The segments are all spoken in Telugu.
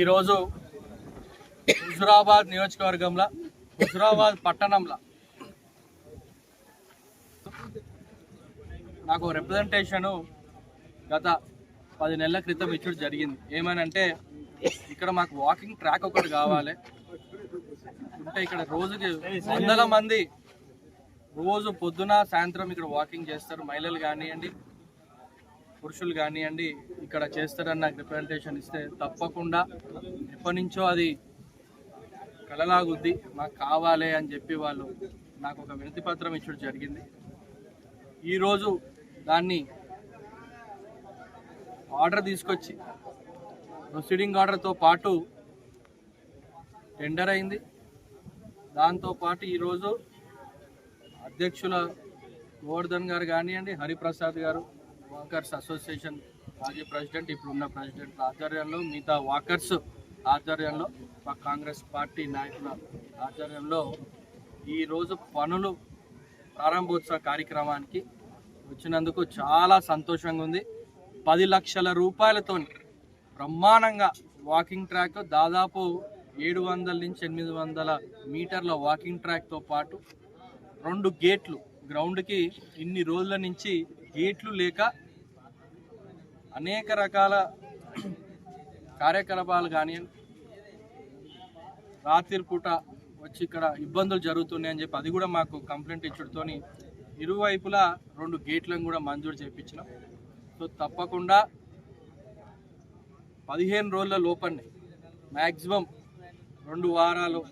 ఈరోజు హుజురాబాద్ నియోజకవర్గంలో హుజురాబాద్ పట్టణంలో నాకు రిప్రజెంటేషను గత పది నెలల క్రితం ఇచ్చుడు జరిగింది. ఏమనంటే ఇక్కడ మాకు వాకింగ్ ట్రాక్ ఒకటి కావాలి. అంటే ఇక్కడ రోజుకి వందల మంది రోజు పొద్దున సాయంత్రం ఇక్కడ వాకింగ్ చేస్తారు. మహిళలు కానివ్వండి పురుషులు కానివ్వండి ఇక్కడ చేస్తారని నాకు రిప్రజెంటేషన్ ఇస్తే తప్పకుండా ఎప్పటి నుంచో అది కలలాగుద్ది మాకు కావాలి అని చెప్పి వాళ్ళు నాకు ఒక వినతి పత్రం ఇచ్చడం జరిగింది. ఈరోజు దాన్ని ఆర్డర్ తీసుకొచ్చి ప్రొసీడింగ్ ఆర్డర్తో పాటు టెండర్ అయింది. దాంతో పాటు ఈరోజు అధ్యక్షుల గోవర్ధన్ గారు కానివ్వండి హరిప్రసాద్ గారు వాకర్స్ అసోసియేషన్ మాజీ ప్రెసిడెంట్ ఇప్పుడున్న ప్రెసిడెంట్ ఆధ్వర్యంలో మిగతా వాకర్స్ ఆధ్వర్యంలో మా కాంగ్రెస్ పార్టీ నాయకుల ఆధ్వర్యంలో ఈరోజు పనులు ప్రారంభోత్సవ కార్యక్రమానికి వచ్చినందుకు చాలా సంతోషంగా ఉంది. పది లక్షల రూపాయలతో బ్రహ్మాండంగా వాకింగ్ ట్రాక్ దాదాపు ఏడు వందల నుంచి ఎనిమిది వందల మీటర్ల వాకింగ్ ట్రాక్తో పాటు రెండు గేట్లు గ్రౌండ్కి ఇన్ని రోజుల నుంచి గేట్లు లేక అనేక రకాల కార్యకలాపాలు కానీ రాత్రి పూట వచ్చి ఇక్కడ ఇబ్బందులు జరుగుతున్నాయని చెప్పి అది కూడా మాకు కంప్లైంట్ ఇచ్చడంతోని ఇరువైపులా రెండు గేట్లను కూడా మంజూరు చేయించినాం సో తప్పకుండా పదిహేను రోజుల లోపలనే మ్యాక్సిమం రెండు వారాలు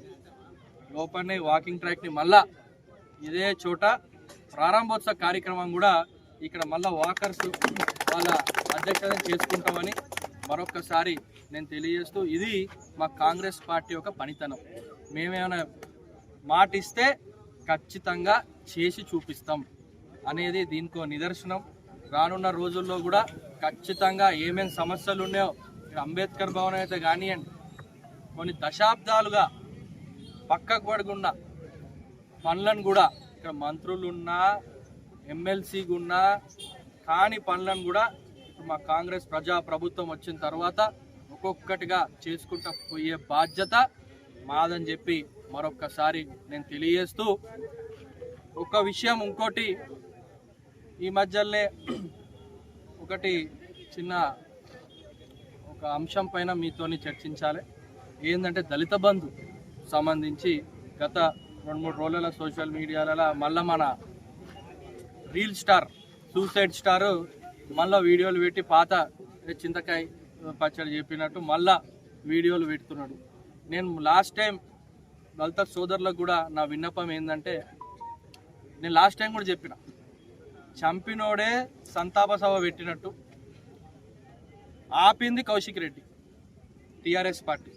లోపలనే వాకింగ్ ట్రాక్ని మళ్ళా ఇదే చోట ప్రారంభోత్సవ కార్యక్రమం కూడా ఇక్కడ మళ్ళా వాకర్స్ వాళ్ళ అధ్యక్షత చేసుకుంటామని మరొకసారి నేను తెలియజేస్తూ ఇది మా కాంగ్రెస్ పార్టీ యొక్క పనితనం. మేమేమైనా మాట ఇస్తే ఖచ్చితంగా చేసి చూపిస్తాం అనేది దీనికో నిదర్శనం. రానున్న రోజుల్లో కూడా ఖచ్చితంగా ఏమేమి సమస్యలు ఉన్నాయో అంబేద్కర్ భవన్ అయితే కానివ్వండి కొన్ని దశాబ్దాలుగా పక్కకు పడకుండా పనులను కూడా ఇక్కడ మంత్రులున్నా ఎమ్మెల్సీగా ఉన్నా కాని పనులను కూడా మా కాంగ్రెస్ ప్రజా ప్రభుత్వం వచ్చిన తర్వాత ఒక్కొక్కటిగా చేసుకుంటా పోయే బాధ్యత మాదని చెప్పి మరొక్కసారి నేను తెలియజేస్తూ ఒక విషయం ఇంకోటి ఈ మధ్యలోనే ఒకటి చిన్న ఒక అంశం పైన మీతోని చర్చించాలి. ఏంటంటే దళిత బంధు సంబంధించి గత రెండు మూడు రోజుల సోషల్ మీడియాలలో మళ్ళీ మన రీల్ స్టార్ సూసైడ్ స్టార్ మళ్ళీ వీడియోలు పెట్టి పాత చింతకాయ పచ్చడి చెప్పినట్టు మళ్ళా వీడియోలు పెడుతున్నాడు. నేను లాస్ట్ టైం దళిత సోదరులకు కూడా నా విన్నపం ఏంటంటే నేను లాస్ట్ టైం కూడా చెప్పిన చంపినోడే సంతాప సభ పెట్టినట్టు ఆపింది కౌశిక్ రెడ్డి టీఆర్ఎస్ పార్టీ.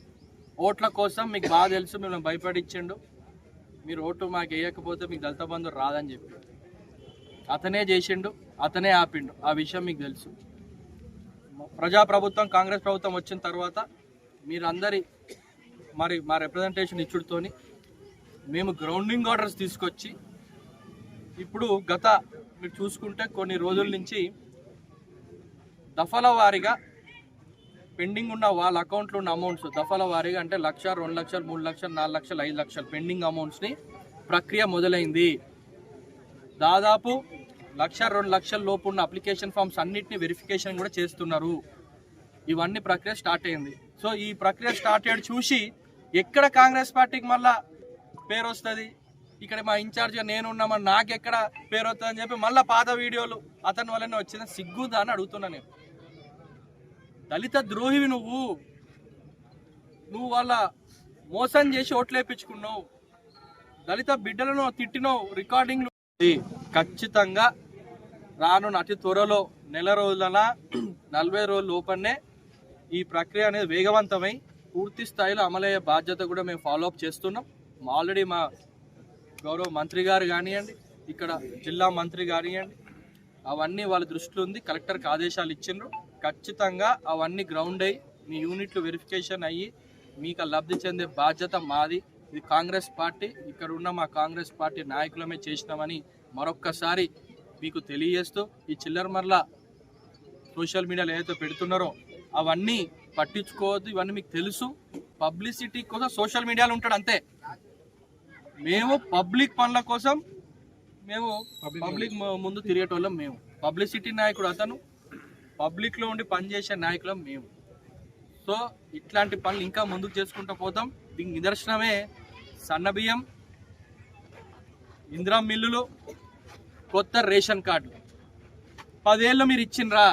ఓట్ల కోసం మీకు బాగా తెలుసు మిమ్మల్ని భయపడిచ్చిండు. మీరు ఓటు మాకు వేయకపోతే మీకు దళిత బంధువు రాదని చెప్పి. అతనే చేసిండు అతనే ఆపిండు. ఆ విషయం మీకు తెలుసు. ప్రజాప్రభుత్వం కాంగ్రెస్ ప్రభుత్వం వచ్చిన తర్వాత మీరందరి మరి మా రిప్రజెంటేషన్ ఇచ్చుడుతోని మేము గ్రౌండింగ్ ఆర్డర్స్ తీసుకొచ్చి ఇప్పుడు గత మీరు చూసుకుంటే కొన్ని రోజుల నుంచి దఫల వారీగా పెండింగ్ ఉన్న వాళ్ళ అకౌంట్లో ఉన్న అమౌంట్స్ దఫల వారీగా అంటే లక్ష రెండు లక్షలు మూడు లక్షలు నాలుగు లక్షలు ఐదు లక్షలు పెండింగ్ అమౌంట్స్ని ప్రక్రియ మొదలైంది. దాదాపు లక్ష రెండు లక్షల లోపు ఉన్న అప్లికేషన్ ఫామ్స్ అన్నిటిని వెరిఫికేషన్ కూడా చేస్తున్నారు. ఇవన్నీ ప్రక్రియ స్టార్ట్ అయింది. సో ఈ ప్రక్రియ స్టార్ట్ అయ్యి చూసి ఎక్కడ కాంగ్రెస్ పార్టీకి మళ్ళా పేరు వస్తుంది? ఇక్కడ మా ఇన్ఛార్జ్గా నేను ఉన్నామని నాకు ఎక్కడ పేరు వస్తుంది అని చెప్పి మళ్ళీ పాత వీడియోలు అతని వల్లనే వచ్చింది. సిగ్గుదా అని అడుగుతున్నా నేను. దళిత ద్రోహివి నువ్వు. నువ్వు వాళ్ళ మోసం చేసి ఓట్లు వేయించుకున్నావు దళిత బిడ్డలను తిట్టినావు. రికార్డింగ్లు ఖచ్చితంగా రానున్న అతి త్వరలో నెల రోజులన నలభై రోజుల లోపలనే ఈ ప్రక్రియ అనేది వేగవంతమై పూర్తి స్థాయిలో అమలయ్యే బాధ్యత కూడా మేము ఫాలో అప్ చేస్తున్నాం. ఆల్రెడీ మా గౌరవ మంత్రి గారు కానివ్వండి ఇక్కడ జిల్లా మంత్రి కానివ్వండి అవన్నీ వాళ్ళ దృష్టిలో ఉంది. కలెక్టర్కి ఆదేశాలు ఇచ్చిండ్రు. ఖచ్చితంగా అవన్నీ గ్రౌండ్ అయ్యి మీ యూనిట్లు వెరిఫికేషన్ అయ్యి మీకు లబ్ధి చెందే బాధ్యత మాది. ఇది కాంగ్రెస్ పార్టీ ఇక్కడ ఉన్న మా కాంగ్రెస్ పార్టీ నాయకులమే చేసినామని మరొక్కసారి మీకు తెలియజేస్తూ ఈ చిల్లర మరల సోషల్ మీడియాలో ఏదైతే పెడుతున్నారో అవన్నీ పట్టించుకోవద్దు. ఇవన్నీ మీకు తెలుసు. పబ్లిసిటీ కోసం సోషల్ మీడియాలో ఉంటాడు అంతే. మేము పబ్లిక్ పనుల కోసం మేము పబ్లిక్ ముందు తిరిగేటోళ్ళం మేము. పబ్లిసిటీ నాయకుడు అతను. పబ్లిక్లో ఉండి పనిచేసే నాయకులం మేము. సో ఇట్లాంటి పనులు ఇంకా ముందుకు చేసుకుంటూ పోతాం. దీనికి నిదర్శనమే సన్నబియ్యం ఇందిరా మిల్లులు కొత్త రేషన్ కార్డులు పదేళ్ళు మీరు ఇచ్చిండ్రా.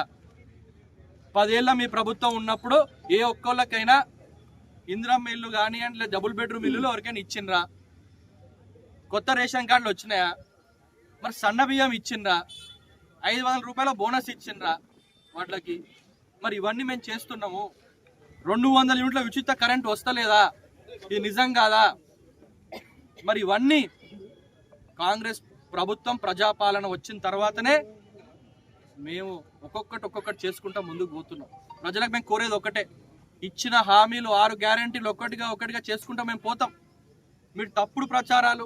పదేళ్ళ మీ ప్రభుత్వం ఉన్నప్పుడు ఏ ఒక్కళ్ళకైనా ఇందిరా మిల్లు కానివ్వండి లేదా డబుల్ బెడ్రూమ్ ఇల్లులు ఎవరికైనా ఇచ్చిండ్రా? కొత్త రేషన్ కార్డులు వచ్చినాయా? మరి సన్న బియ్యం ఇచ్చిండ్రా? ఐదు వందల రూపాయల బోనస్ ఇచ్చిండ్రా వాటికి? మరి ఇవన్నీ మేము చేస్తున్నాము. రెండు వందల యూనిట్ల ఉచిత కరెంట్ వస్తలేదా? ఇది నిజం కాదా? మరి ఇవన్నీ కాంగ్రెస్ ప్రభుత్వం ప్రజాపాలన వచ్చిన తర్వాతనే మేము ఒక్కొక్కటి ఒక్కొక్కటి చేసుకుంటా ముందుకు పోతున్నాం. ప్రజలకు మేము కోరేది ఒకటే ఇచ్చిన హామీలు ఆరు గ్యారంటీలు ఒక్కటిగా ఒకటిగా చేసుకుంటా మేము పోతాం. మీరు తప్పుడు ప్రచారాలు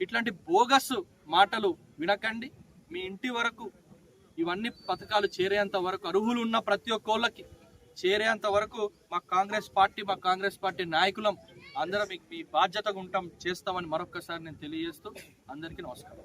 ఇట్లాంటి బోగస్ మాటలు వినకండి. మీ ఇంటి వరకు ఇవన్నీ పథకాలు చేరేంత వరకు అర్హులు ఉన్న ప్రతి ఒక్కళ్ళకి చేరేంత వరకు మా కాంగ్రెస్ పార్టీ మా కాంగ్రెస్ పార్టీ నాయకులం అందరం మీకు మీ బాధ్యతగా ఉంటాం చేస్తామని మరొక్కసారి నేను తెలియజేస్తూ అందరికీ నమస్కారం.